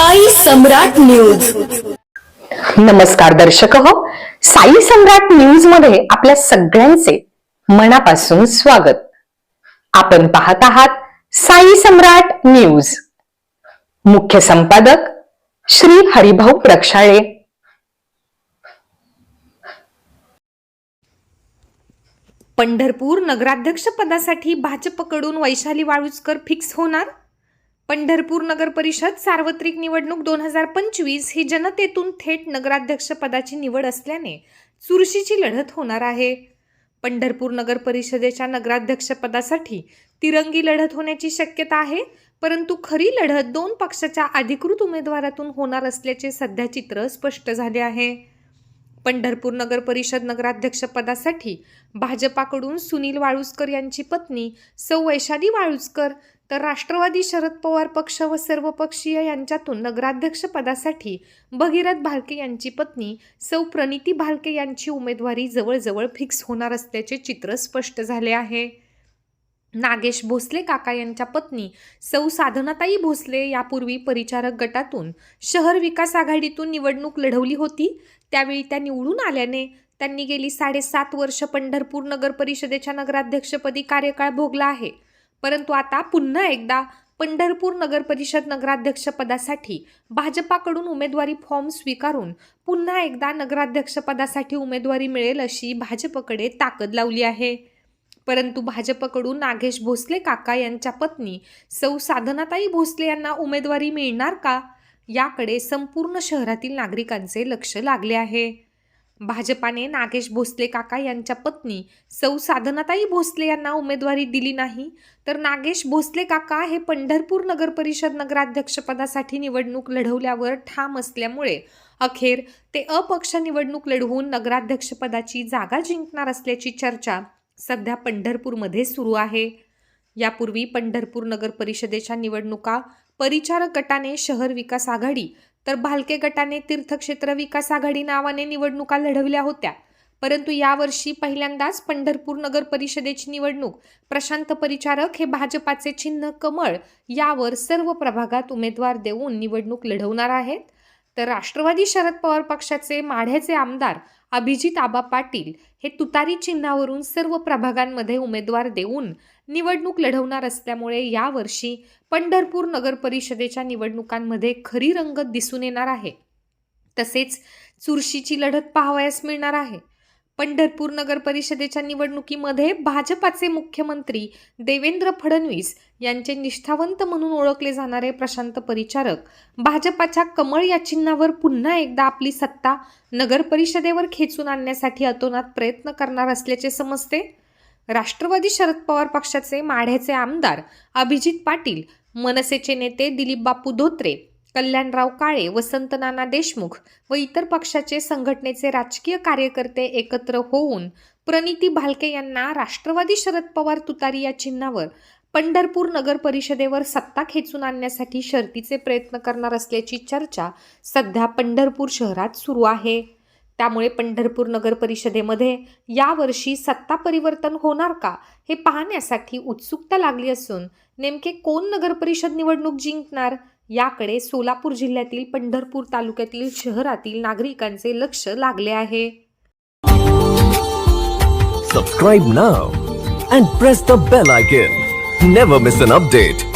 साई सम्राट news. नमस्कार दर्शक हो. साई सम्राट न्यूजमध्ये आपल्या सगळ्यांचे मनापासून स्वागत. आपण पाहत आहात साई सम्राट न्यूज. मुख्य संपादक श्री हरिभाऊ प्रक्षाळे. पंढरपूर नगराध्यक्ष पदासाठी भाजपकडून वैशाली वाळुजकर फिक्स होणार? पंढरपूर नगर परिषद सार्वत्रिक निवडणूक दोन हजार पंचवीस ही जनतेतून थेट नगराध्यक्षपदाची निवड असल्याने चुरशीची लढत होणार आहे. पंढरपूर नगर परिषदेच्या तिरंगी लढत होण्याची शक्यता आहे परंतु खरी लढत दोन पक्षाच्या अधिकृत उमेदवारातून होणार असल्याचे सध्या चित्र स्पष्ट झाले आहे. पंढरपूर नगर परिषद भाजपाकडून सुनील वाळुसकर यांची पत्नी सौ वैशाली वाळुसकर तर राष्ट्रवादी शरद पवार पक्ष व सर्वपक्षीय यांच्यातून नगराध्यक्ष पदासाठी भगीरथ भालके यांची पत्नी सौ प्रणिती भालके यांची उमेदवारी जवळजवळ फिक्स होणार असल्याचे चित्र स्पष्ट झाले आहे. नागेश भोसले काका यांच्या पत्नी सौ साधनाताई भोसले यापूर्वी परिचारक गटातून शहर विकास आघाडीतून निवडणूक लढवली होती. त्यावेळी त्या निवडून आल्याने त्यांनी गेली साडेसात वर्ष पंढरपूर नगर परिषदेच्या नगराध्यक्षपदी कार्यकाळ भोगला आहे. परंतु आता पुन्हा एकदा पंढरपूर नगर परिषद भाजपाकडून उमेदवारी फॉर्म स्वीकारून पुन्हा एकदा नगराध्यक्षपदासाठी उमेदवारी मिळेल अशी भाजपकडे ताकद लावली आहे. परंतु भाजपकडून नागेश भोसले काका यांच्या पत्नी सौ साधनाताई भोसले यांना उमेदवारी मिळणार का? याकडे संपूर्ण शहरातील नागरिकांचे लक्ष लागले आहे. भाजपाने नागेश भोसले काका यांच्या पत्नी सौ साधनाताई भोसले यांना उमेदवारी दिली नाही. तर नागेश भोसले काका हे पंढरपूर नगर परिषद नगराध्यक्षपदासाठी निवडणूक लढवल्यावर ठाम असल्यामुळे अखेर ते अपक्ष निवडणूक लढवून नगराध्यक्षपदाची जागा जिंकणार असल्याची चर्चा सध्या पंढरपूरमध्ये सुरू आहे. यापूर्वी पंढरपूर नगर परिषदेच्या निवडणुका परिचारक गटाने शहर विकास आघाडी तर भालके गटाने तीर्थक्षेत्र विकास आघाडी नावाने निवडणुका लढवल्या होत्या. परंतु यावर्षी पहिल्यांदाच पंढरपूर नगर परिषदेची निवडणूक प्रशांत परिचारक हे भाजपाचे चिन्ह कमळ यावर सर्व प्रभागात उमेदवार देऊन निवडणूक लढवणार आहेत. तर राष्ट्रवादी शरद पवार पक्षाचे माढ्याचे आमदार अभिजित आबा पाटील हे तुतारी चिन्हावरून सर्व प्रभागांमध्ये उमेदवार देऊन निवडणूक लढवणार असल्यामुळे यावर्षी पंढरपूर नगर परिषदेच्या निवडणुकांमध्ये खरी रंगत दिसून येणार आहे. तसेच चुरशीची लढत पाहावयास मिळणार आहे. पंढरपूर नगर परिषदेच्या निवडणुकीमध्ये भाजपाचे मुख्यमंत्री देवेंद्र फडणवीस यांचे निष्ठावंत म्हणून ओळखले जाणारे प्रशांत परिचारक भाजपाच्या कमळ या चिन्हावर पुन्हा एकदा आपली सत्ता नगर परिषदेवर खेचून आणण्यासाठी अतोनात प्रयत्न करणार असल्याचे समजते? राष्ट्रवादी शरद पवार पक्षाचे माढ्याचे आमदार अभिजित पाटील मनसेचे नेते दिलीप बापू धोत्रे कल्याणराव काळे वसंत नाना देशमुख व इतर पक्षाचे संघटनेचे राजकीय कार्यकर्ते एकत्र होऊन प्रणिती भालके यांना राष्ट्रवादी शरद पवार तुतारी या चिन्हावर पंढरपूर नगर परिषदेवर सत्ता खेचून आणण्यासाठी शर्तीचे प्रयत्न करणार असल्याची चर्चा सध्या पंढरपूर शहरात सुरू आहे. त्यामुळे पंढरपूर नगर परिषदेमध्ये यावर्षी सत्ता परिवर्तन होणार का हे पाहण्यासाठी उत्सुकता लागली असून नेमके कोण नगर परिषद निवडणूक जिंकणार याकडे सोलापूर जिल्ह्यातील पंढरपूर तालुक्यातील शहरातील नागरिकांचे लक्ष लागले आहे subscribe now and press the bell icon never miss an update